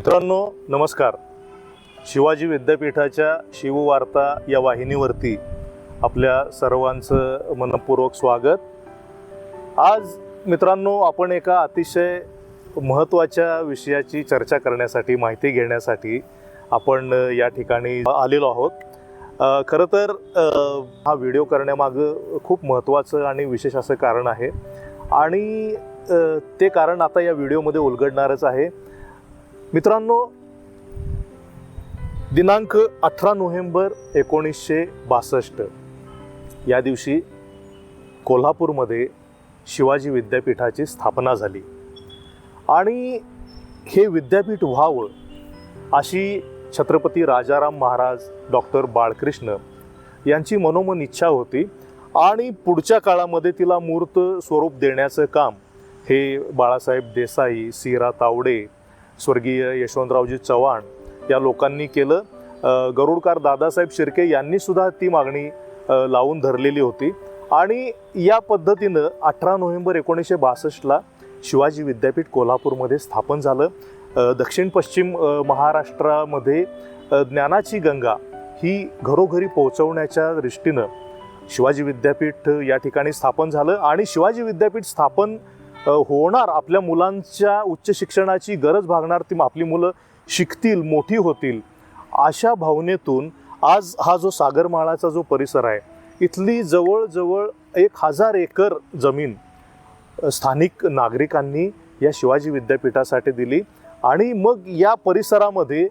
मित्रांनो नमस्कार. शिवाजी विद्यापीठाच्या शिववार्ता या वाहिनीवरती आपल्या सर्वांचं मनपूर्वक स्वागत. आज मित्रांनो आपण एका अतिशय महत्त्वाच्या विषयाची चर्चा करण्यासाठी माहिती घेण्यासाठी आपण या ठिकाणी आलेलो आहोत. खरं तर हा व्हिडिओ करण्यामागं खूप महत्त्वाचं आणि विशेष असं कारण आहे. आणि ते कारण आता या व्हिडिओमध्ये उलगडणारच आहे. मित्रांनो दिनांक अठरा नोव्हेंबर एकोणीसशे बासष्ट. या दिवशी कोल्हापूरमध्ये शिवाजी विद्यापीठाची स्थापना झाली. आणि हे विद्यापीठ व्हावं अशी छत्रपती राजाराम महाराज डॉक्टर बाळकृष्ण यांची मनोमन इच्छा होती आणि पुढच्या काळामध्ये तिला मूर्त स्वरूप देण्याचं काम हे बाळासाहेब देसाई सिरा तावडे स्वर्गीय यशवंतरावजी चव्हाण या लोकांनी केलं. गरुडकार दादासाहेब शिर्के यांनीसुद्धा ती मागणी लावून धरलेली होती. आणि या पद्धतीनं अठरा नोव्हेंबर एकोणीसशे बासष्टला शिवाजी विद्यापीठ कोल्हापूरमध्ये स्थापन झालं. दक्षिण पश्चिम महाराष्ट्रामध्ये ज्ञानाची गंगा ही घरोघरी पोहोचवण्याच्या दृष्टीनं शिवाजी विद्यापीठ या ठिकाणी स्थापन झालं. आणि शिवाजी विद्यापीठ स्थापन होणार. आपल्या मुलांच्या उच्च शिक्षणाची गरज भागणार ती आपली मुलं शिकतील मोठी होतील. अशा भावनेतून आज हा जो सागरमाळाचा जो परिसर आहे इथली जवळजवळ एक हजार एकर जमीन स्थानिक नागरिकांनी या शिवाजी विद्यापीठासाठी दिली आणि मग या परिसरामध्ये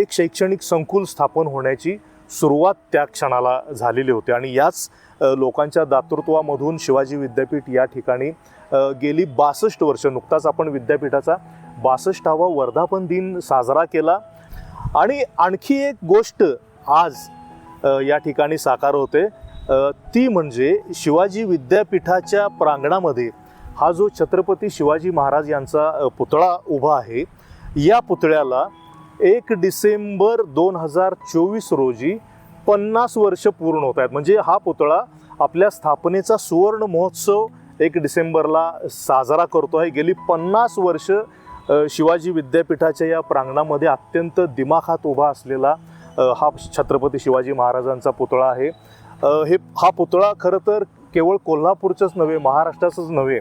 एक शैक्षणिक संकुल स्थापन होण्याची सुरुवात त्या क्षणाला झालेली होती. आणि याच लोकांच्या दातृत्वामधून शिवाजी विद्यापीठ या ठिकाणी गेली बासष्ट वर्ष नुकताच आपण विद्यापीठाचा बासष्टावा वर्धापन दिन साजरा केला. आणि आणखी एक गोष्ट आज या ठिकाणी साकार होते. ती म्हणजे शिवाजी विद्यापीठाच्या प्रांगणामध्ये हा जो छत्रपती शिवाजी महाराज यांचा पुतळा उभा आहे या पुतळ्याला एक डिसेंबर दोन हजार चोवीस रोजी पन्नास वर्ष पूर्ण होत आहेत. म्हणजे हा पुतळा आपल्या स्थापनेचा सुवर्ण महोत्सव एक डिसेंबरला साजरा करतो आहे. गेली पन्नास वर्ष शिवाजी विद्यापीठाच्या या प्रांगणामध्ये अत्यंत दिमाखात उभा असलेला हा छत्रपती शिवाजी महाराजांचा पुतळा आहे. हे हा पुतळा खरं तर केवळ कोल्हापूरचंच नव्हे महाराष्ट्राचंच नव्हे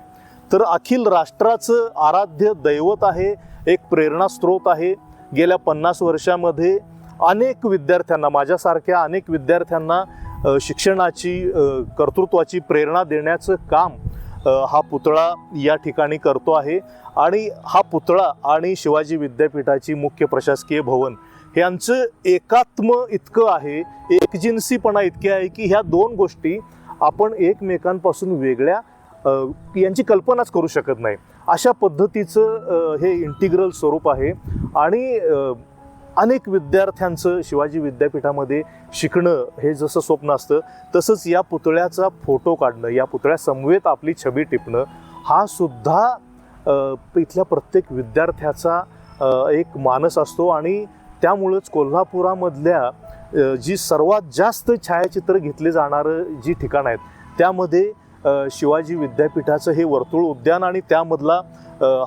तर अखिल राष्ट्राचं आराध्य दैवत आहे एक प्रेरणास्त्रोत आहे. गेल्या पन्नास वर्षामध्ये अनेक विद्यार्थ्यांना माझ्यासारख्या अनेक विद्यार्थ्यांना शिक्षणाची कर्तृत्वाची प्रेरणा देण्याचं काम हा पुतळा या ठिकाणी करतो आहे. आणि हा पुतळा आणि शिवाजी विद्यापीठाची मुख्य प्रशासकीय भवन यांचं एकात्म इतकं आहे एकजिन्सीपणा इतके आहे की ह्या दोन गोष्टी आपण एकमेकांपासून वेगळ्या यांची कल्पनाच करू शकत नाही. अशा पद्धतीचं हे इंटिग्रल स्वरूप आहे. आणि अनेक विद्यार्थ्यांचं शिवाजी विद्यापीठामध्ये शिकणं हे जसं स्वप्न असतं तसंच या पुतळ्याचा फोटो काढणं या पुतळ्यासमवेत आपली छबी टिपणं हा सुद्धा इथल्या प्रत्येक विद्यार्थ्याचा एक मानस असतो आणि त्यामुळंच कोल्हापुरामधल्या जी सर्वात जास्त छायाचित्र घेतले जाणारं जी ठिकाणं आहेत त्यामध्ये शिवाजी विद्यापीठाचं हे वर्तुळ उद्यान आणि त्यामधला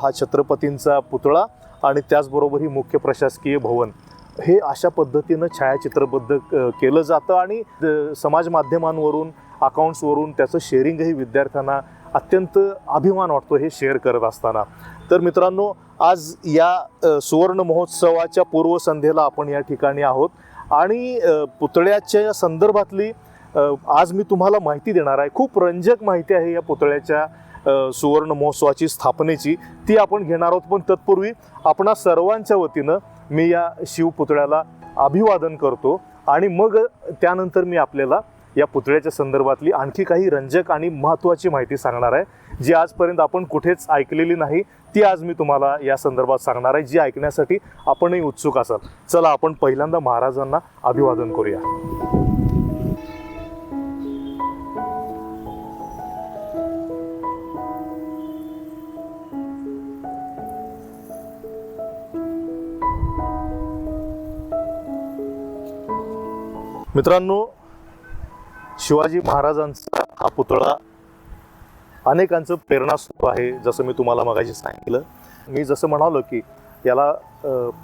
हा छत्रपतींचा पुतळा आणि त्याचबरोबर ही मुख्य प्रशासकीय भवन. हे अशा पद्धतीनं छायाचित्रबद्ध केलं जातं आणि समाज माध्यमांवरून अकाउंट्सवरून त्याचं शेअरिंगही विद्यार्थ्यांना अत्यंत अभिमान वाटतो हे शेअर करत असताना. तर मित्रांनो आज या सुवर्ण महोत्सवाच्या पूर्वसंध्येला आपण या ठिकाणी आहोत आणि पुतळ्याच्या या संदर्भातली आज मी तुम्हाला माहिती देणार आहे. खूप रंजक माहिती आहे या पुतळ्याच्या सुवर्ण महोत्सवाची स्थापनेची. ती आपण घेणार आहोत पण तत्पूर्वी आपणा सर्वांच्या वतीनं मी या शिवपुतळ्याला अभिवादन करतो आणि मग त्यानंतर मी आपल्याला या पुतळ्याच्या संदर्भातली आणखी काही रंजक आणि महत्त्वाची माहिती सांगणार आहे जी आजपर्यंत आपण कुठेच ऐकलेली नाही ती आज मी तुम्हाला या संदर्भात सांगणार आहे जी ऐकण्यासाठी आपणही उत्सुक असाल. चला आपण पहिल्यांदा महाराजांना अभिवादन करूया. मित्रांनो शिवाजी महाराजांचा हा पुतळा अनेकांचं प्रेरणास्त्रोत आहे जसं मी तुम्हाला मगाशी सांगितलं. मी जसं म्हणालो की याला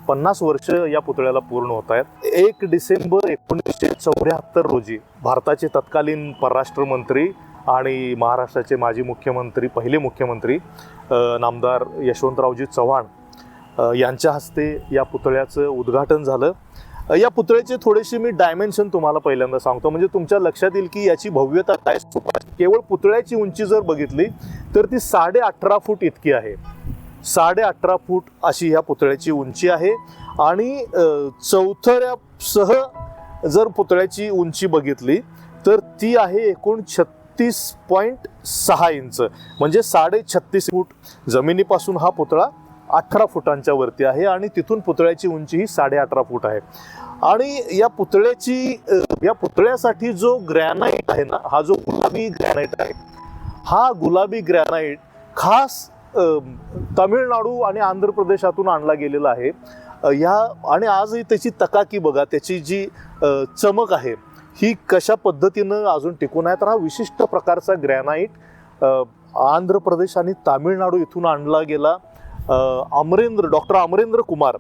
पन्नास वर्ष या पुतळ्याला पूर्ण होत आहेत. एक डिसेंबर एकोणीसशे चौऱ्याहत्तर रोजी भारताचे तत्कालीन परराष्ट्र मंत्री आणि महाराष्ट्राचे माजी मुख्यमंत्री पहिले मुख्यमंत्री नामदार यशवंतरावजी चव्हाण यांच्या हस्ते या पुतळ्याचं उद्घाटन झालं. या पुतळ्याचे थोडेसे मी डायमेन्शन तुम्हाला पहिल्यांदा सांगतो. म्हणजे तुमच्या लक्षात येईल की याची भव्यता काय केवळ पुतळ्याची उंची जर बघितली तर ती साडे अठरा फूट इतकी आहे. साडे अठरा फूट अशी ह्या पुतळ्याची उंची आहे. आणि चौथऱ्यासह जर पुतळ्याची उंची बघितली तर ती आहे एकूण छत्तीस पॉईंट सहा इंच. म्हणजे साडे छत्तीस फूट जमिनीपासून हा पुतळा अठरा फुटांच्या वरती आहे आणि तिथून पुतळ्याची उंची ही साडे अठरा फूट आहे. आणि या पुतळ्याची या पुतळ्यासाठी जो ग्रॅनाईट आहे ना हा जो गुलाबी ग्रॅनाईट आहे हा गुलाबी ग्रॅनाईट खास तामिळनाडू आणि आंध्र प्रदेशातून आणला गेलेला आहे. ह्या आणि आजही त्याची तकाकी बघा त्याची जी चमक आहे ही कशा पद्धतीनं अजून टिकून आहे तर हा विशिष्ट प्रकारचा ग्रॅनाईट आंध्र प्रदेश आणि तामिळनाडू इथून आणला गेला. अमरेंद्र डॉक्टर अमरेंद्र कुमार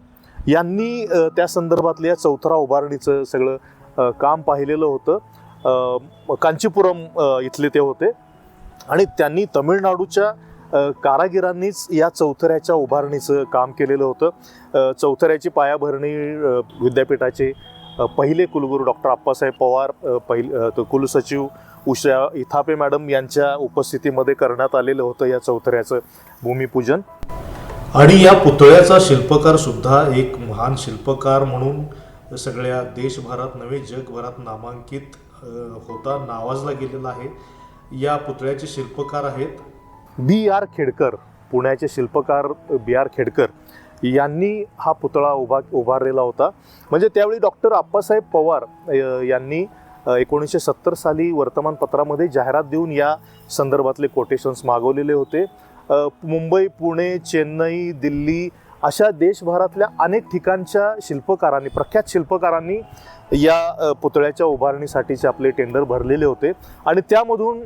यांनी त्या संदर्भातल्या या चौथरा उभारणीचं सगळं काम पाहिलेलं होतं. कांचीपुरम इथले ते होते. आणि त्यांनी तमिळनाडूच्या कारागिरांनीच या चौथऱ्याच्या उभारणीचं काम केलेलं होतं. चौथऱ्याची पायाभरणी विद्यापीठाचे पहिले कुलगुरू डॉक्टर आप्पासाहेब पवार पहिले पहिल कुलसचिव उषा इथापे मॅडम यांच्या उपस्थितीमध्ये करण्यात आलेलं होतं या चौथऱ्याचं भूमिपूजन. आणि या पुतळ्याचा शिल्पकार सुद्धा एक महान शिल्पकार म्हणून सगळ्या देशभरात नव्हे जगभरात नामांकित होता नावाजला गेलेला आहे. या पुतळ्याचे शिल्पकार आहेत. बी आर खेडकर पुण्याचे शिल्पकार बी आर खेडकर यांनी हा पुतळा उभा उभारलेला होता. म्हणजे त्यावेळी डॉक्टर आप्पासाहेब पवार यांनी एकोणीसशे सत्तर साली वर्तमानपत्रामध्ये जाहिरात देऊन या संदर्भातले कोटेशन्स मागवलेले होते. मुंबई पुणे चेन्नई दिल्ली अशा देशभरातल्या अनेक ठिकाणच्या शिल्पकारांनी प्रख्यात शिल्पकारांनी या पुतळ्याच्या उभारणीसाठीचे आपले टेंडर भरलेले होते. आणि त्यामधून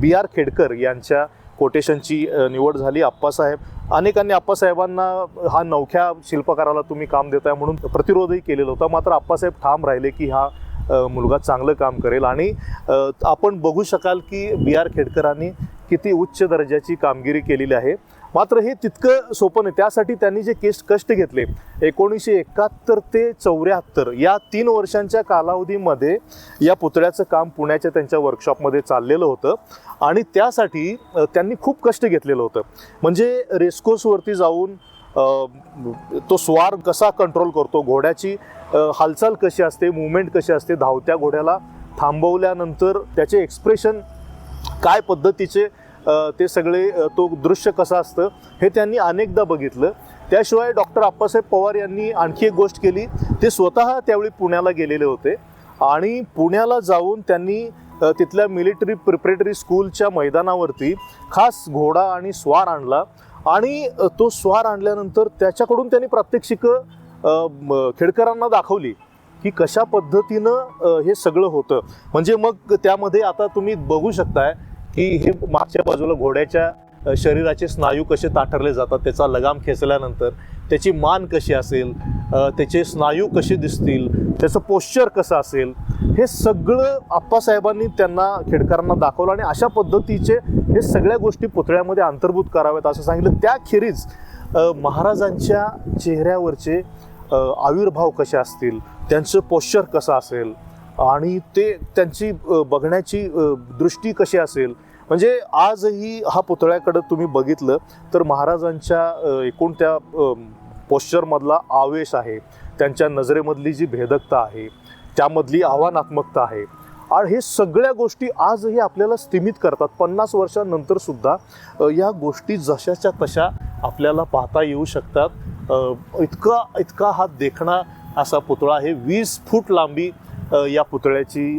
बी आर खेडकर यांच्या कोटेशनची निवड झाली. आप्पासाहेब अनेकांनी आप्पासाहेबांना हा नवख्या शिल्पकाराला तुम्ही काम देताय म्हणून प्रतिरोधही केलेला होता. मात्र आप्पासाहेब ठाम राहिले की हा मुलगा चांगलं काम करेल. आणि आपण बघू शकाल की बी आर खेडकरांनी किती उच्च दर्जाची कामगिरी केलेली आहे. मात्र हे तितकं सोपं नाही. त्यासाठी त्यांनी जे केस कष्ट घेतले एकोणीसशे एकाहत्तर ते चौऱ्याहत्तर या तीन वर्षांच्या कालावधीमध्ये या पुतळ्याचं काम पुण्याच्या त्यांच्या वर्कशॉपमध्ये चाललेलं होतं आणि त्यासाठी त्यांनी खूप कष्ट घेतलेलं होतं. म्हणजे रेस्कोसवरती जाऊन तो स्वार कसा कंट्रोल करतो घोड्याची हालचाल कशी असते मुवमेंट कशी असते धावत्या घोड्याला थांबवल्यानंतर त्याचे एक्सप्रेशन काय पद्धतीचे ते सगळे तो दृश्य कसं असतं हे त्यांनी अनेकदा बघितलं. त्याशिवाय डॉक्टर आप्पासाहेब पवार यांनी आणखी एक गोष्ट केली. ते स्वतः त्यावेळी पुण्याला गेलेले होते आणि पुण्याला जाऊन त्यांनी तिथल्या मिलिटरी प्रिपरेटरी स्कूलच्या मैदानावरती खास घोडा आणि स्वार आणला आणि तो स्वार आणल्यानंतर त्याच्याकडून त्यांनी प्रात्यक्षिकं खेडकरांना दाखवली की कशा पद्धतीनं हे सगळं होतं. म्हणजे मग त्यामध्ये आता तुम्ही बघू शकताय की हे मागच्या बाजूला घोड्याच्या शरीराचे स्नायू कसे ताठरले जातात त्याचा लगाम खेचल्यानंतर त्याची मान कशी असेल त्याचे स्नायू कसे दिसतील त्याचं पोश्चर कसं असेल हे सगळं आप्पासाहेबांनी त्यांना खेडकरांना दाखवलं आणि अशा पद्धतीचे हे सगळ्या गोष्टी पुतळ्यामध्ये अंतर्भूत कराव्यात असं सांगितलं. त्याखेरीज महाराजांच्या चेहऱ्यावरचे आविर्भाव कसे असतील त्यांचं पोश्चर कसं असेल आणि ते त्यांची बघण्याची दृष्टी कशी असेल? म्हणजे आजही हा पुतळ्याकडं तुम्ही बघितलं तर महाराजांच्या एकूण त्या पोश्चरमधला आवेश आहे. त्यांच्या नजरेमधली जी भेदकता आहे त्यामधली आव्हानात्मकता आहे. आणि हे सगळ्या गोष्टी आजही आपल्याला स्थिमित करतात. पन्नास वर्षांनंतर सुद्धा या गोष्टी जशाच्या तशा आपल्याला पाहता येऊ शकतात. इतका इतका हा देखणा असा पुतळा आहे. वीस फूट लांबी या पुतळ्याची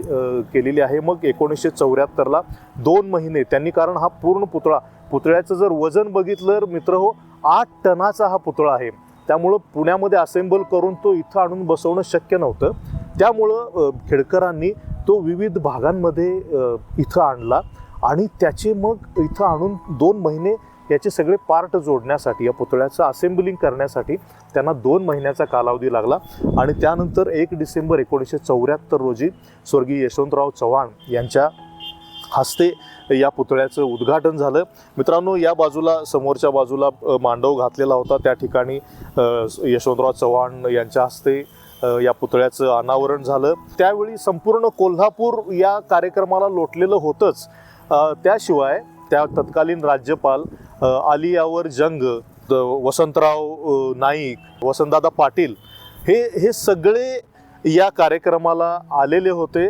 केलेली आहे. मग एकोणीसशे चौऱ्याहत्तरला दोन महिने त्यांनी कारण हा पूर्ण पुतळा पुतळ्याचं जर वजन बघितलं तर मित्र हो आठ टनाचा हा पुतळा आहे. त्यामुळं पुण्यामध्ये असेंबल करून तो इथं आणून बसवणं शक्य नव्हतं. त्यामुळं खेडकरांनी तो विविध भागांमध्ये इथं आणला आणि त्याचे मग इथं आणून दोन महिने याचे सगळे पार्ट जोडण्यासाठी या पुतळ्याचं असेंबलिंग करण्यासाठी त्यांना दोन महिन्याचा कालावधी लागला. आणि त्यानंतर एक डिसेंबर एकोणीसशे चौऱ्याहत्तर रोजी स्वर्गीय यशवंतराव चव्हाण यांच्या हस्ते या पुतळ्याचं उद्घाटन झालं. मित्रांनो या बाजूला समोरच्या बाजूला मांडव घातलेला होता. त्या ठिकाणी यशवंतराव चव्हाण यांच्या हस्ते या पुतळ्याचं अनावरण झालं. त्यावेळी संपूर्ण कोल्हापूर या कार्यक्रमाला लोटलेलं होतंच. त्याशिवाय त्या तत्कालीन राज्यपाल आलियावर जंग वसंतराव नाईक वसंतदादा पाटील हे हे सगळे या कार्यक्रमाला आलेले होते.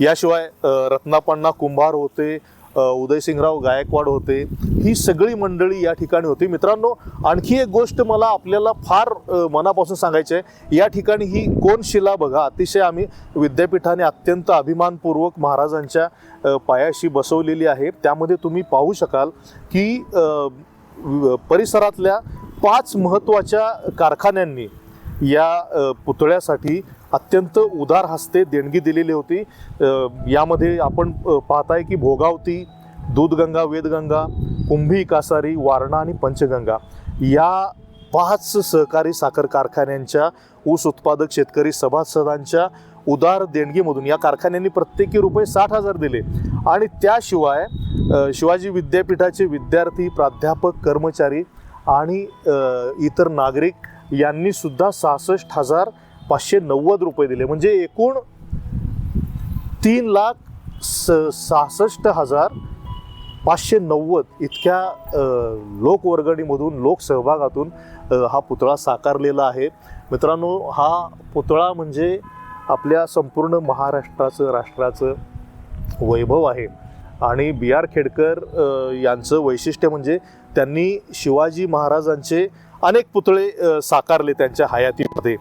याशिवाय रत्नापण्णा कुंभार होते उदयसिंगराव गायकवाड होते ही सगळी मंडळी या ठिकाणी होती. मित्रांनो आणखी एक गोष्ट मला आपल्याला फार मनापासून सांगायची आहे. या ठिकाणी ही कोण शिला बघा अतिशय आम्ही विद्यापीठाने अत्यंत अभिमानपूर्वक महाराजांच्या पायाशी बसवलेली आहे. त्यामध्ये तुम्ही पाहू शकाल की परिसरातल्या पाच महत्त्वाच्या कारखान्यांनी या पुतळ्यासाठी अत्यंत उदार हस्ते देणगी दिलेली होती. यामध्ये आपण पाहताय की भोगावती दूधगंगा वेदगंगा कुंभी कासारी वारणा आणि पंचगंगा या पाच सहकारी साखर कारखान्यांच्या ऊस उत्पादक शेतकरी सभासदांच्या उदार देणगीमधून या कारखान्यांनी प्रत्येकी रुपये साठ हजार दिले. आणि त्याशिवाय शिवाजी विद्यापीठाचे विद्यार्थी प्राध्यापक कर्मचारी आणि इतर नागरिक यांनी सुद्धा सहासष्ट हजार पाचशे नव्वद रुपये दिले. म्हणजे एकूण तीन लाख स सहासष्ट हजार पाचशे नव्वद. इतक्या लोकवर्गणीमधून लोकसहभागातून हा पुतळा साकारलेला आहे. मित्रांनो हा पुतळा म्हणजे आपल्या संपूर्ण महाराष्ट्राचं राष्ट्राचं वैभव आहे. आणि बी आर खेडकर यांचं वैशिष्ट्य म्हणजे त्यांनी शिवाजी महाराजांचे अनेक पुतळे साकारले त्यांच्या हयातीमध्ये.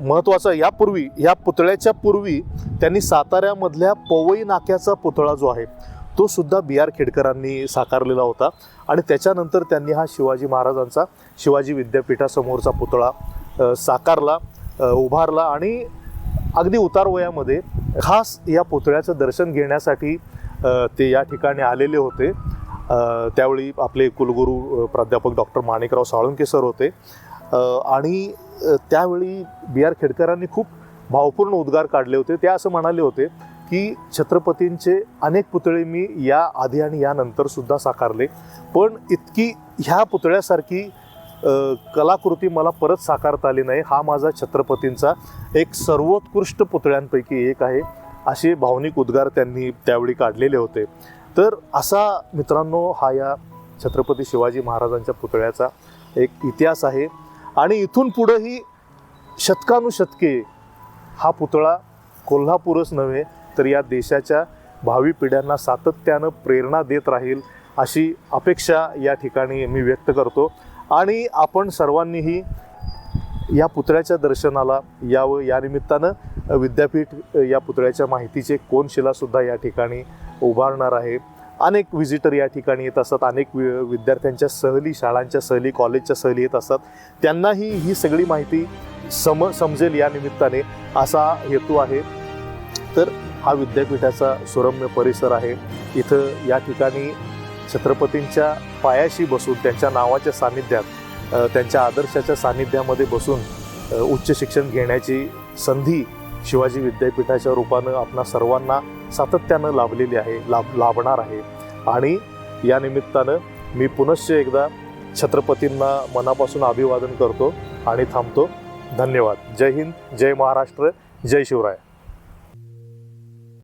महत्त्वाचं यापूर्वी या पुतळ्याच्या पूर्वी त्यांनी साताऱ्यामधल्या पवई नाक्याचा पुतळा जो आहे तो सुद्धा बी आर खेडकरांनी साकारलेला होता. आणि त्याच्यानंतर त्यांनी हा शिवाजी महाराजांचा शिवाजी विद्यापीठासमोरचा पुतळा साकारला उभारला आणि अगदी उतारवयामध्ये खास या पुतळ्याचं दर्शन घेण्यासाठी ते या ठिकाणी आलेले होते. त्यावेळी आपले कुलगुरू प्राध्यापक डॉक्टर माणिकराव साळुंके सर होते. आणि त्यावेळी बी आर खेडकरांनी खूप भावपूर्ण उद्गार काढले होते. ते असं म्हणाले होते की छत्रपतींचे अनेक पुतळे मी या आधी आणि यानंतर सुद्धा साकारले. पण इतकी ह्या पुतळ्यासारखी कलाकृती मला परत साकारता आली नाही. हा माझा छत्रपतींचा एक सर्वोत्कृष्ट पुतळ्यांपैकी एक आहे असे भावनिक उद्गार त्यांनी त्यावेळी काढलेले होते. तर असा मित्रांनो हा या छत्रपती शिवाजी महाराजांच्या पुतळ्याचा एक इतिहास आहे. आणि इथून पुढंही शतकानुशतके हा पुतळा कोल्हापूरच नव्हे तर या देशाच्या भावी पिढ्यांना सातत्यानं प्रेरणा देत राहील अशी अपेक्षा या ठिकाणी मी व्यक्त करतो. आणि आपण सर्वांनीही या पुतळ्याच्या दर्शनाला यावं. या निमित्तानं विद्यापीठ या पुतळ्याच्या माहितीचे कोनशिलासुद्धा या ठिकाणी उभारणार आहे. अनेक विजिटर या ठिकाणी येत असतात अनेक वि विद्यार्थ्यांच्या सहली शाळांच्या सहली कॉलेजच्या सहली येत असतात त्यांनाही ही सगळी माहिती सम समजेल या निमित्ताने असा हेतू आहे. तर हा विद्यापीठाचा सुरम्य परिसर आहे. इथं या ठिकाणी छत्रपतींच्या पायाशी बसून त्यांच्या नावाच्या सान्निध्यात त्यांच्या आदर्शाच्या सान्निध्यामध्ये बसून उच्च शिक्षण घेण्याची संधी शिवाजी विद्यापीठाच्या रूपानं आपणा सर्वांना सातत्यानं लाभलेली आहे लाभ लाभणार आहे. आणि या निमित्तानं मी पुनश्च एकदा छत्रपतींना मनापासून अभिवादन करतो आणि थांबतो. धन्यवाद. जय हिंद जय महाराष्ट्र जय शिवराय.